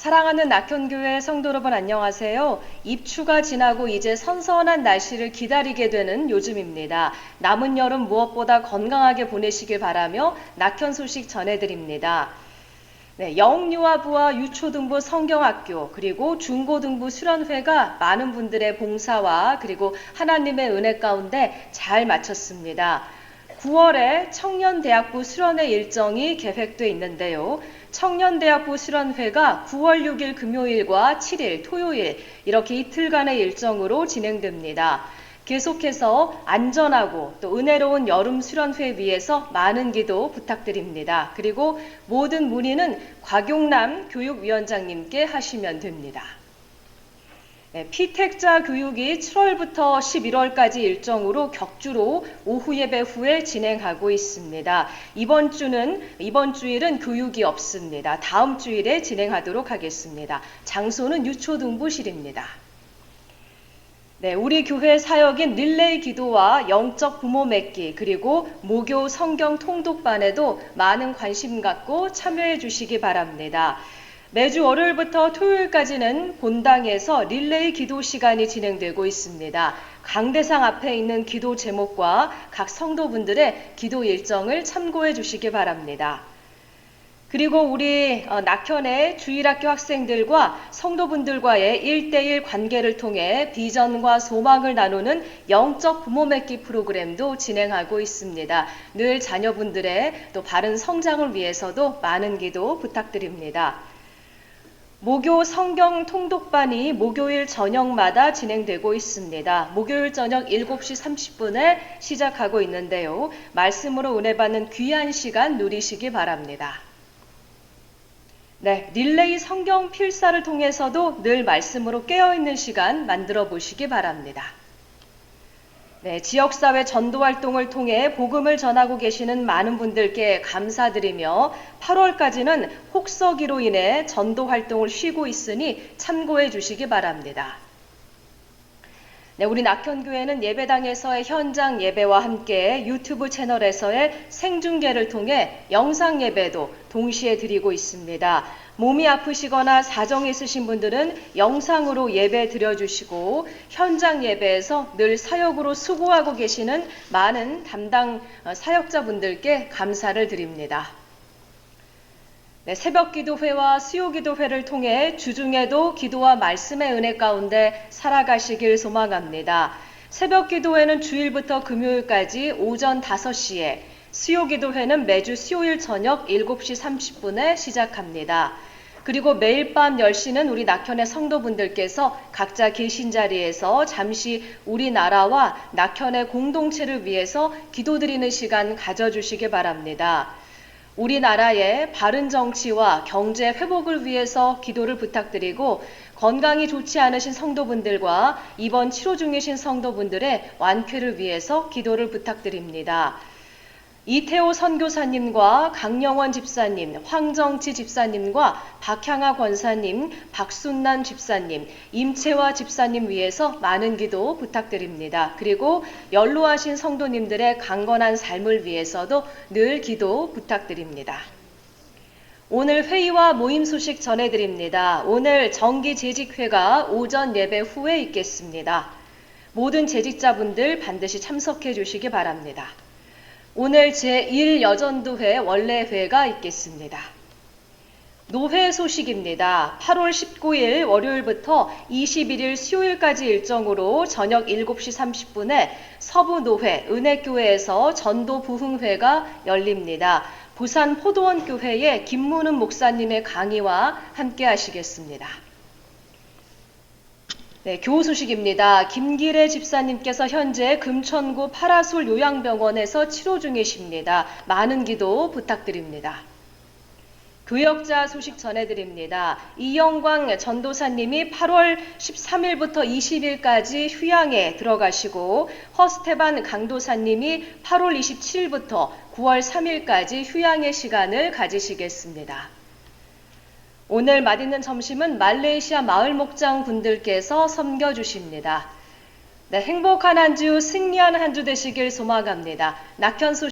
사랑하는 낙현교회 성도 여러분 안녕하세요. 입추가 지나고 이제 선선한 날씨를 기다리게 되는 요즘입니다. 남은 여름 무엇보다 건강하게 보내시길 바라며 낙현 소식 전해드립니다. 네, 영유아부와 유초등부 성경학교 그리고 중고등부 수련회가 많은 분들의 봉사와 그리고 하나님의 은혜 가운데 잘 마쳤습니다. 9월에 청년대학부 수련회 일정이 계획돼 있는데요. 청년대학부 수련회가 9월 6일 금요일과 7일 토요일 이렇게 이틀간의 일정으로 진행됩니다. 계속해서 안전하고 또 은혜로운 여름 수련회 위해서 많은 기도 부탁드립니다. 그리고 모든 문의는 곽용남 교육위원장님께 하시면 됩니다. 네, 피택자 교육이 7월부터 11월까지 일정으로 격주로 오후 예배 후에 진행하고 있습니다. 이번 주는 이번 주일은 교육이 없습니다. 다음 주일에 진행하도록 하겠습니다. 장소는 유초등부실입니다. 네, 우리 교회 사역인 릴레이 기도와 영적 부모 맺기 그리고 모교 성경 통독반에도 많은 관심 갖고 참여해 주시기 바랍니다. 매주 월요일부터 토요일까지는 본당에서 릴레이 기도 시간이 진행되고 있습니다. 강대상 앞에 있는 기도 제목과 각 성도분들의 기도 일정을 참고해 주시기 바랍니다. 그리고 우리 어, 낙현의 주일학교 학생들과 성도분들과의 1대1 관계를 통해 비전과 소망을 나누는 영적 부모 맺기 프로그램도 진행하고 있습니다. 늘 자녀분들의 또 바른 성장을 위해서도 많은 기도 부탁드립니다. 목요 성경 통독반이 목요일 저녁마다 진행되고 있습니다. 목요일 저녁 7시 30분에 시작하고 있는데요. 말씀으로 은혜 받는 귀한 시간 누리시기 바랍니다. 네, 릴레이 성경 필사를 통해서도 늘 말씀으로 깨어있는 시간 만들어 보시기 바랍니다. 네, 지역사회 전도 활동을 통해 복음을 전하고 계시는 많은 분들께 감사드리며 8월까지는 혹서기로 인해 전도 활동을 쉬고 있으니 참고해 주시기 바랍니다. 네, 우리 낙현교회는 예배당에서의 현장 예배와 함께 유튜브 채널에서의 생중계를 통해 영상 예배도 동시에 드리고 있습니다. 몸이 아프시거나 사정이 있으신 분들은 영상으로 예배 드려주시고 현장 예배에서 늘 사역으로 수고하고 계시는 많은 담당 어, 사역자분들께 감사를 드립니다. 네, 새벽 기도회와 수요 기도회를 통해 주중에도 기도와 말씀의 은혜 가운데 살아가시길 소망합니다. 새벽 기도회는 주일부터 금요일까지 오전 5시에, 수요 기도회는 매주 수요일 저녁 7시 30분에 시작합니다. 그리고 매일 밤 10시는 우리 낙현의 성도분들께서 각자 계신 자리에서 잠시 우리나라와 낙현의 공동체를 위해서 기도드리는 시간 가져주시기 바랍니다. 우리나라의 바른 정치와 경제 회복을 위해서 기도를 부탁드리고 건강이 좋지 않으신 성도분들과 입원 치료 중이신 성도분들의 완쾌를 위해서 기도를 부탁드립니다. 이태호 선교사님과 강영원 집사님, 황정치 집사님과 박향아 권사님, 박순난 집사님, 임채화 집사님 위해서 많은 기도 부탁드립니다. 그리고 연로하신 성도님들의 강건한 삶을 위해서도 늘 기도 부탁드립니다. 오늘 회의와 모임 소식 전해드립니다. 오늘 정기 재직회가 오전 예배 후에 있겠습니다. 모든 재직자분들 반드시 참석해 주시기 바랍니다. 오늘 제1여전도회 원래회가 있겠습니다. 노회 소식입니다. 8월 19일 월요일부터 21일 수요일까지 일정으로 저녁 7시 30분에 서부 노회 은혜교회에서 전도 부흥회가 열립니다. 부산 포도원 교회의 김문은 목사님의 강의와 함께 하시겠습니다. 네, 교우 소식입니다. 김기래 집사님께서 현재 금천구 파라솔 요양병원에서 치료 중이십니다. 많은 기도 부탁드립니다. 교역자 소식 전해드립니다. 이영광 전도사님이 8월 13일부터 20일까지 휴양에 들어가시고 허스테반 강도사님이 8월 27일부터 9월 3일까지 휴양의 시간을 가지시겠습니다. 오늘 맛있는 점심은 말레이시아 마을 목장 분들께서 섬겨 주십니다. 네, 행복한 한 주, 승리한 한 주 되시길 소망합니다. 낙현 소식